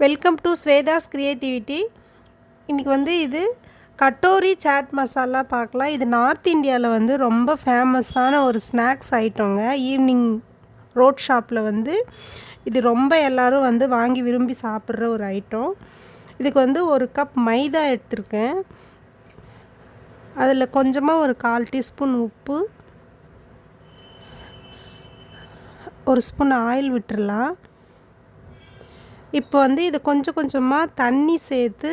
Welcome to Swetha's creativity இன்றைக்கி வந்து இது கட்டோரி சாட் மசாலா பார்க்கலாம். இது நார்த் இந்தியாவில் வந்து ரொம்ப ஃபேமஸான ஒரு ஸ்நாக்ஸ் ஐட்டங்க ஈவினிங் ரோட் ஷாப்பில் வந்து இது ரொம்ப எல்லோரும் வந்து வாங்கி விரும்பி சாப்பிட்ற ஒரு ஐட்டம் இதுக்கு வந்து ஒரு கப் மைதா எடுத்திருக்கேன். அதில் கொஞ்சமாக ஒரு கால் டீஸ்பூன் உப்பு. ஒரு ஸ்பூன் ஆயில் விட்டுறலாம். இப்போ வந்து இது கொஞ்சம் கொஞ்சமாக தண்ணி சேர்த்து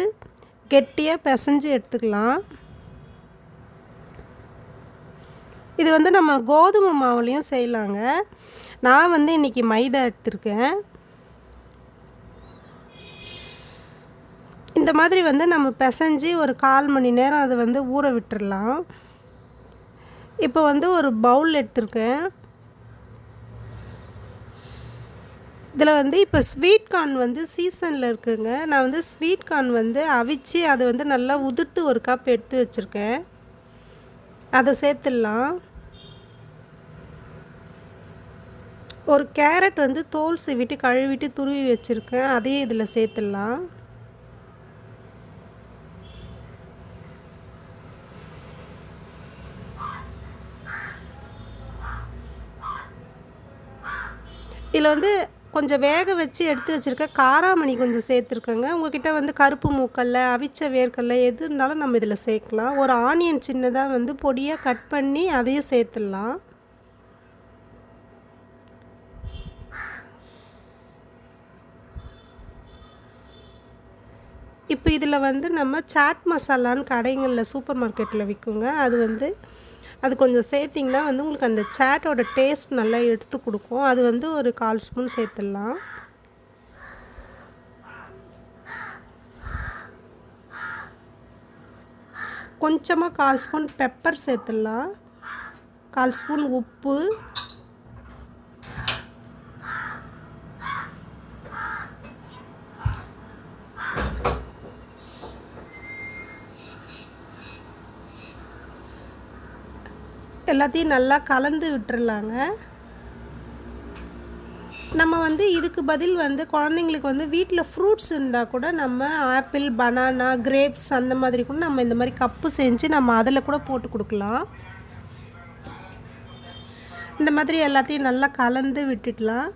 கெட்டியாக பிசைஞ்சு எடுத்துக்கலாம். இது வந்து நம்ம கோதுமை மாவுலேயும் செய்யலாங்க. நான் வந்து இன்றைக்கி மைதா எடுத்திருக்கேன். இந்த மாதிரி வந்து நம்ம பிசைஞ்சு ஒரு கால் மணி நேரம் அதை வந்து ஊற விட்டுடலாம் இப்போ வந்து ஒரு பவுல் எடுத்திருக்கேன். இதில் வந்து இப்போ ஸ்வீட் கார்ன் வந்து சீசனில் இருக்குங்க. நான் வந்து ஸ்வீட் கார்ன் வந்து அவிச்சு அதை வந்து நல்லா உதுட்டு ஒரு கப் எடுத்து வச்சுருக்கேன். அதை சேர்த்துடலாம். ஒரு கேரட் வந்து தோல் சீவிட்டு கழுவிட்டு துருவி வச்சுருக்கேன். அதையும் இதில் சேர்த்துடலாம். இதில் வந்து கொஞ்சம் வேக வச்சு எடுத்து வச்சுருக்க காராமணி கொஞ்சம் சேர்த்துருக்கோங்க. உங்ககிட்ட வந்து கருப்பு மூக்கல்ல அவிச்ச வேர்க்கல்ல எது இருந்தாலும் நம்ம இதில் சேர்க்கலாம். ஒரு ஆனியன் சின்னதாக வந்து பொடியாக கட் பண்ணி அதையும் சேர்த்துடலாம். இப்போ இதில் வந்து நம்ம சாட் மசாலான்னு கடைங்களில் சூப்பர் மார்க்கெட்டில் விற்குங்க அது வந்து அது கொஞ்சம் சேர்த்திங்கன்னா வந்து உங்களுக்கு அந்த சேட்டோட டேஸ்ட் நல்லா எடுத்து கொடுக்கும். அது வந்து ஒரு கால் ஸ்பூன் சேர்த்துடலாம். கொஞ்சமாக கால் ஸ்பூன் பெப்பர் சேர்த்துடலாம். கால் ஸ்பூன் உப்பு. எல்லாத்தையும் நல்லா கலந்து விட்டுறலாங்க. நம்ம வந்து இதுக்கு பதில் வந்து குழந்தைங்களுக்கு வந்து வீட்டில் ஃப்ரூட்ஸ் இருந்தால் கூட நம்ம ஆப்பிள் பனானா கிரேப்ஸ் அந்த மாதிரி கூட நம்ம இந்த மாதிரி கப்பு செஞ்சு நம்ம அதில் கூட போட்டு கொடுக்கலாம். இந்த மாதிரி எல்லாத்தையும் நல்லா கலந்து விட்டுடலாம்.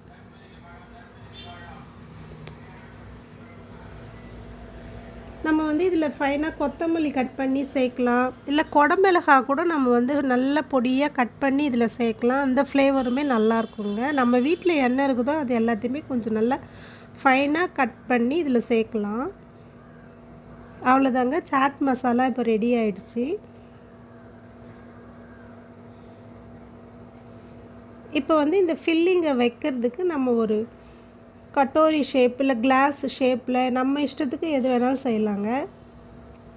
நம்ம வந்து இதில் ஃபைனாக கொத்தமல்லி கட் பண்ணி சேர்க்கலாம். இல்லை குடமிளகா கூட நம்ம வந்து நல்ல பொடியாக கட் பண்ணி இதில் சேர்க்கலாம். அந்த ஃப்ளேவருமே நல்லா இருக்குங்க. நம்ம வீட்டில் என்ன இருக்குதோ அது எல்லாத்தையுமே கொஞ்சம் நல்லா ஃபைனாக கட் பண்ணி இதில் சேர்க்கலாம். அவ்வளோதாங்க சாட் மசாலா இப்போ ரெடி ஆயிடுச்சு. இப்போ வந்து இந்த ஃபில்லிங்கை வைக்கிறதுக்கு நம்ம ஒரு கட்டோரி ஷேப் இல்லை கிளாஸ் ஷேப்பில் நம்ம இஷ்டத்துக்கு எது வேணாலும் செய்யலாங்க.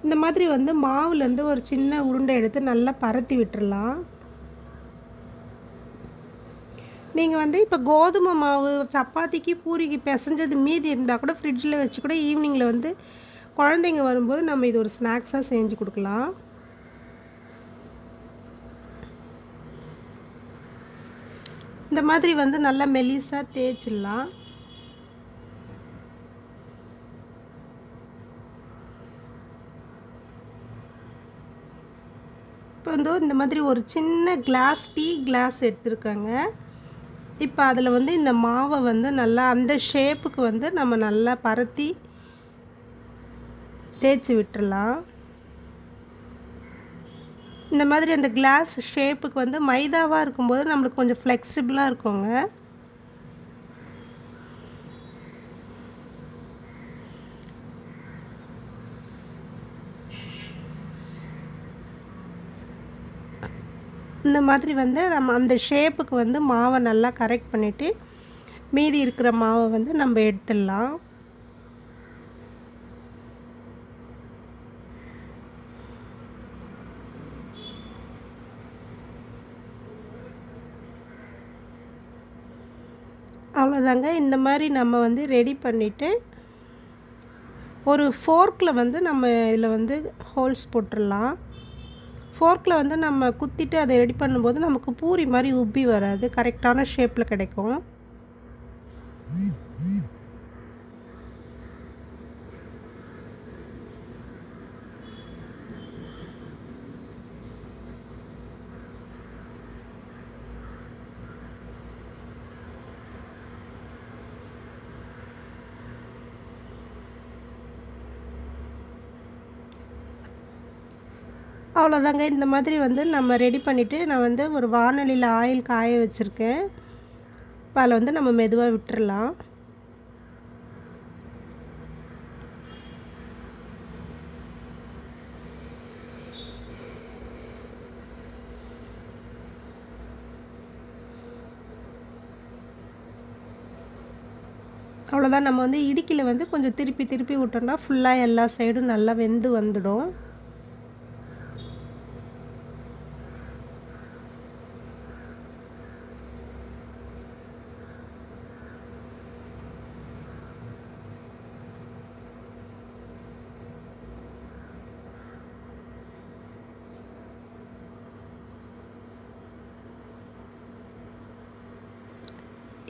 இந்த மாதிரி வந்து மாவுலேருந்து ஒரு சின்ன உருண்டை எடுத்து நல்லா பரத்தி விட்டுடலாம் நீங்கள் வந்து இப்போ கோதுமை மாவு சப்பாத்திக்கு பூரிக்கு பிசைஞ்சது மீதி இருந்தால் கூட ஃப்ரிட்ஜில் வச்சு கூட ஈவினிங்கில் வந்து குழந்தைங்க வரும்போது நம்ம இது ஒரு ஸ்நாக்ஸாக செஞ்சு கொடுக்கலாம். இந்த மாதிரி வந்து நல்லா மெலிசாக தேய்ச்சிடலாம். இப்போ வந்து இந்த மாதிரி ஒரு சின்ன கிளாஸ் டீ கிளாஸ் எடுத்துருக்கேங்க. இப்போ அதில் வந்து இந்த மாவை வந்து நல்லா அந்த ஷேப்புக்கு வந்து நம்ம நல்லா பரத்தி தேய்ச்சி விட்டுறலாம். இந்த மாதிரி அந்த கிளாஸ் ஷேப்புக்கு வந்து மைதாவாக இருக்கும்போது நம்மளுக்கு கொஞ்சம் ஃப்ளெக்சிபிளாக இருக்குங்க. இந்த மாதிரி வந்து நம்ம அந்த ஷேப்புக்கு வந்து மாவை நல்லா கரெக்ட் பண்ணிவிட்டு மீதி இருக்கிற மாவை வந்து நம்ம எடுத்துடலாம். அவ்வளோதாங்க இந்த மாதிரி நம்ம வந்து ரெடி பண்ணிவிட்டு ஒரு ஃபோர்க்கில் வந்து நம்ம இதில் வந்து ஹோல்ஸ் போட்டுடலாம். ஃபோர்க்கில் வந்து நம்ம குத்திட்டு அதை ரெடி பண்ணும்போது நமக்கு பூரி மாதிரி உப்பி வராது. கரெக்டான ஷேப்பில் கிடைக்கும். அவ்வளோதாங்க. இந்த மாதிரி வந்து நம்ம ரெடி பண்ணிவிட்டு நான் வந்து ஒரு வானொலியில் ஆயில் காய வச்சுருக்கேன். இப்போ அதில் வந்து நம்ம மெதுவாக விட்டுறலாம். அவ்வளோதான். நம்ம வந்து இடுக்கியில் வந்து கொஞ்சம் திருப்பி திருப்பி விட்டோம்னா ஃபுல்லாக எல்லா சைடும் நல்லா வெந்து வந்துடும்.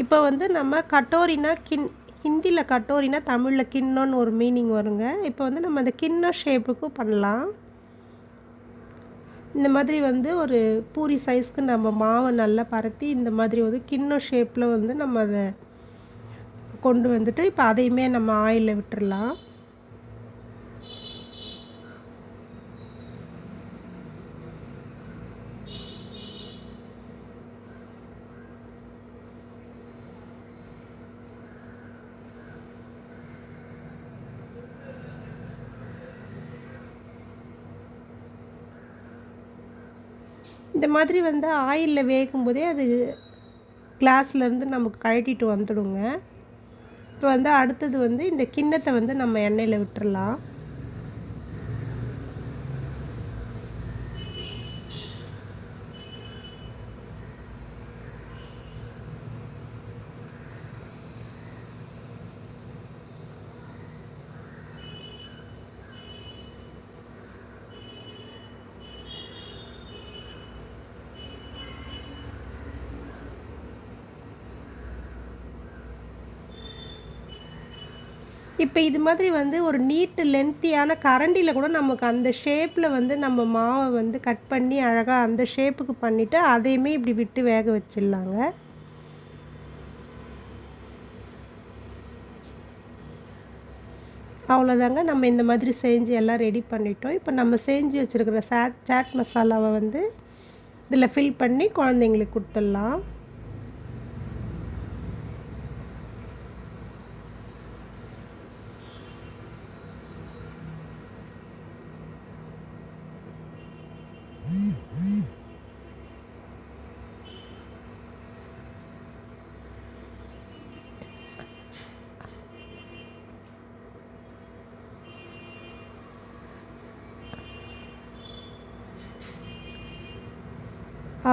இப்போ வந்து நம்ம கட்டோரினா கின் ஹிந்தியில் கட்டோரினா தமிழில் கிண்ணம்னு ஒரு மீனிங் வருங்க. இப்போ வந்து நம்ம அந்த கிண்ண ஷேப்புக்கும் பண்ணலாம். இந்த மாதிரி வந்து ஒரு பூரி சைஸ்க்கு நம்ம மாவை நல்லா பரத்தி இந்த மாதிரி ஒரு கிண்ண ஷேப்பில் வந்து நம்ம அதை கொண்டு வந்துட்டு இப்போ அதையுமே நம்ம ஆயிலில் விட்டுறலாம். இந்த மாதிரி வந்து ஆயிலில் வேகும்போதே அது கிளாஸ்லேருந்து நமக்கு கழட்டிட்டு வந்துடுங்க. இப்போ வந்து அடுத்தது வந்து இந்த கிண்ணத்தை வந்து நம்ம எண்ணெயில் விட்டுறலாம். இப்போ இது மாதிரி வந்து ஒரு நீட்டு லென்த்தியான கரண்டியில் கூட நமக்கு அந்த ஷேப்பில் வந்து நம்ம மாவை வந்து கட் பண்ணி அழகாக அந்த ஷேப்புக்கு பண்ணிவிட்டு அதையுமே இப்படி விட்டு வேக வச்சிடலாங்க. அவ்வளோதாங்க நம்ம இந்த மாதிரி செஞ்சு எல்லாம் ரெடி பண்ணிட்டோம். இப்போ நம்ம செஞ்சு வச்சுருக்கிற சாட் சாட் மசாலாவை வந்து இதில் ஃபில் பண்ணி குழந்தைங்களுக்கு கொடுத்துடலாம்.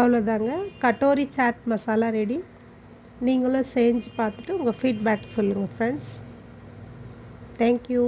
அவ்வளோதாங்க கட்டோரி சாட் மசாலா ரெடி. நீங்களும் செஞ்சு பார்த்துட்டு உங்கள் ஃபீட்பேக் சொல்லுங்கள் ஃப்ரெண்ட்ஸ் தேங்க்யூ